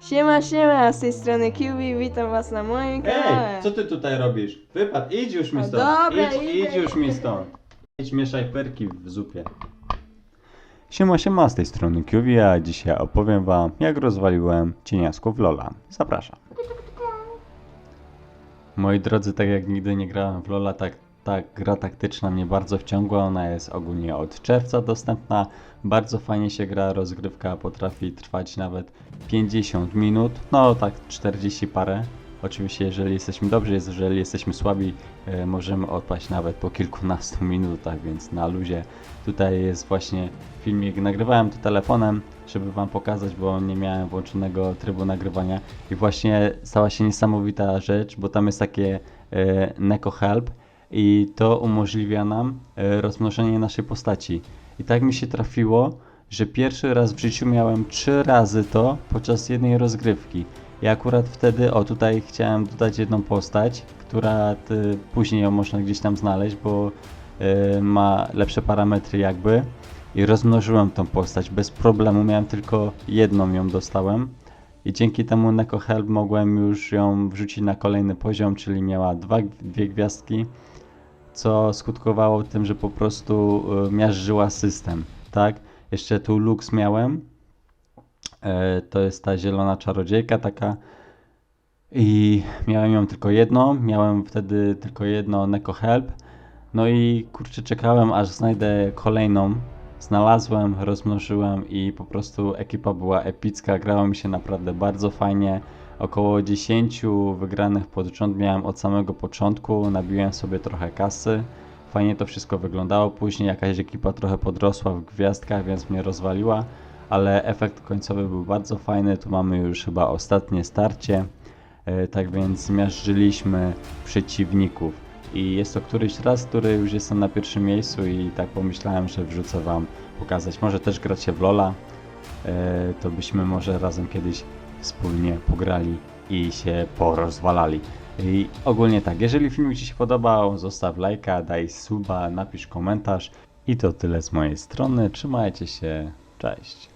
Siema, siema, z tej strony QB, witam was na moim kanale. Ej, co ty tutaj robisz? Wypad, idź już mi A stąd. dobra, idź, idę, idź już mi stąd. Idź mieszaj perki w zupie. Siema, siema, z tej strony QV, a dzisiaj opowiem wam, jak rozwaliłem cieniasków Lola. Zapraszam. Moi drodzy, tak jak nigdy nie grałem w Lola, tak ta gra taktyczna mnie bardzo wciągła. Ona jest ogólnie od czerwca dostępna. Bardzo fajnie się gra, rozgrywka potrafi trwać nawet 50 minut, no tak 40 parę. Oczywiście, jeżeli jesteśmy dobrzy, jeżeli jesteśmy słabi, e, możemy odpaść nawet po kilkunastu minutach, więc na luzie. Tutaj jest właśnie filmik, nagrywałem to telefonem, żeby wam pokazać, bo nie miałem włączonego trybu nagrywania i właśnie stała się niesamowita rzecz, bo tam jest takie e, Neko Help i to umożliwia nam e, rozmnożenie naszej postaci. I tak mi się trafiło, że pierwszy raz w życiu miałem trzy razy to podczas jednej rozgrywki. I akurat wtedy, o tutaj chciałem dodać jedną postać, która ty, później ją można gdzieś tam znaleźć, bo e, ma lepsze parametry jakby. I rozmnożyłem tą postać bez problemu, miałem tylko jedną ją dostałem. I dzięki temu Neko Help mogłem już ją wrzucić na kolejny poziom, czyli miała dwa, dwie gwiazdki co skutkowało tym, że po prostu y, miażdżyła system, tak? Jeszcze tu Lux miałem, e, to jest ta zielona czarodziejka taka. I miałem ją tylko jedną, miałem wtedy tylko jedno Neko Help, no i kurczę czekałem aż znajdę kolejną, znalazłem, rozmnożyłem i po prostu ekipa była epicka, grało mi się naprawdę bardzo fajnie, Około 10 wygranych pod rząd miałem od samego początku, nabiłem sobie trochę kasy. Fajnie to wszystko wyglądało. Później jakaś ekipa trochę podrosła w gwiazdkach, więc mnie rozwaliła, ale efekt końcowy był bardzo fajny. Tu mamy już chyba ostatnie starcie. E, Tak więc zmiażdżyliśmy przeciwników. I jest to któryś raz, który już jestem na pierwszym miejscu i tak pomyślałem, że wrzucę wam pokazać. Może też gracie w Lola, e, to byśmy może razem kiedyś wspólnie pograli i się porozwalali. I ogólnie tak, jeżeli filmik Ci się podobał, zostaw lajka, daj suba, napisz komentarz i to tyle z mojej strony. Trzymajcie się, cześć.